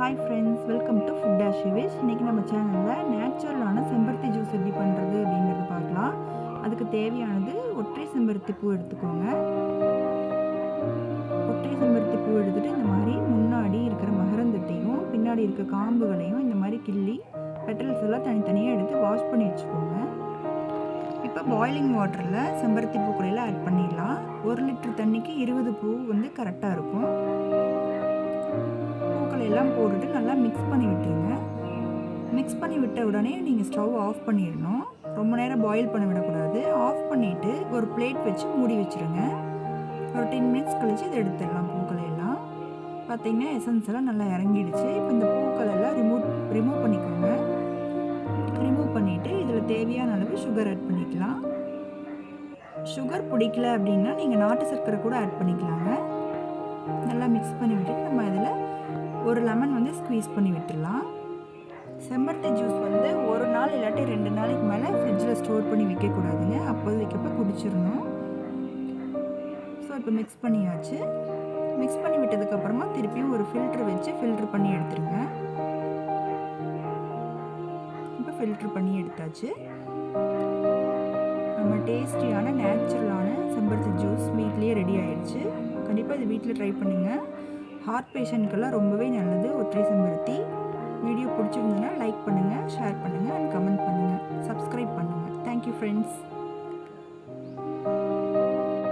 Hi friends welcome to food dash ரிவேஷ் இன்றைக்கி நம்ம சேனலில் நேச்சுரலான செம்பருத்தி ஜூஸ் எப்படி பண்ணுறது அப்படிங்கிறது பார்க்கலாம். அதுக்கு தேவையானது ஒற்றை செம்பருத்தி பூ எடுத்துக்கோங்க. ஒற்றை செம்பருத்தி பூ எடுத்துகிட்டு இந்த மாதிரி முன்னாடி இருக்கிற மகரந்தத்தையும் பின்னாடி இருக்க காம்புகளையும் இந்த மாதிரி கிள்ளி பெட்டல்ஸ் எல்லாம் தனித்தனியாக எடுத்து வாஷ் பண்ணி வச்சுக்கோங்க. இப்போ பாய்லிங் வாட்டரில் செம்பருத்தி பூக்களையெல்லாம் ஆட் பண்ணிடலாம். ஒரு லிட்டர் தண்ணிக்கு இருபது பூ வந்து கரெக்டாக இருக்கும். எல்லாம் போட்டுட்டு நல்லா மிக்ஸ் பண்ணி விட்டுருங்க. மிக்ஸ் பண்ணி விட்ட உடனே நீங்கள் ஸ்டவ் ஆஃப் பண்ணிடணும். ரொம்ப நேரம் பாயில் பண்ண விடக்கூடாது. ஆஃப் பண்ணிவிட்டு ஒரு பிளேட் வச்சு மூடி வச்சுருங்க. ஒரு டென் மினிட்ஸ் கழித்து இதை எடுத்துடலாம் பூக்களை எல்லாம். பார்த்தீங்கன்னா எசன்ஸ் எல்லாம் நல்லா இறங்கிடுச்சு. இப்போ இந்த பூக்கள் எல்லாம் ரிமூவ் ரிமூவ் பண்ணிக்கோங்க. ரிமூவ் பண்ணிவிட்டு இதில் தேவையான அளவு சுகர் ஆட் பண்ணிக்கலாம். சுகர் பிடிக்கல அப்படின்னா நீங்கள் நாட்டு சர்க்கரை கூட ஆட் பண்ணிக்கலாங்க. நல்லா மிக்ஸ் பண்ணி விட்டு நம்ம இதில் ஒரு லெமன் வந்து ஸ்குவீஸ் பண்ணி விட்டுடலாம். செம்பருத்தி ஜூஸ் வந்து ஒரு நாள் இல்லாட்டி ரெண்டு நாளைக்கு மேலே ஃப்ரிட்ஜில் ஸ்டோர் பண்ணி வைக்கக்கூடாதுங்க. அப்போதைக்கப்போ குடிச்சிடணும். ஸோ இப்போ மிக்ஸ் பண்ணியாச்சு. மிக்ஸ் பண்ணி விட்டதுக்கப்புறமா திருப்பியும் ஒரு ஃபில்ட்ரு வச்சு ஃபில்ட்ரு பண்ணி எடுத்துருங்க. இப்போ ஃபில்ட்ரு பண்ணி எடுத்தாச்சு. நம்ம டேஸ்டியான நேச்சுரலான செம்பருத்தி ஜூஸ் வீட்லேயே ரெடி ஆயிடுச்சு. கண்டிப்பாக இது வீட்டில் ட்ரை பண்ணுங்கள் ஹார்ட் பேஷண்ட்க்கெல்லாம் ரொம்பவே நல்லது. ஒற்றை செம்பருத்தி. வீடியோ பிடிச்சிருந்ததுன்னா லைக் பண்ணுங்கள் ஷேர் பண்ணுங்கள் அண்ட் கமெண்ட் பண்ணுங்கள் சப்ஸ்கிரைப் பண்ணுங்கள் தேங்க்யூ ஃப்ரெண்ட்ஸ்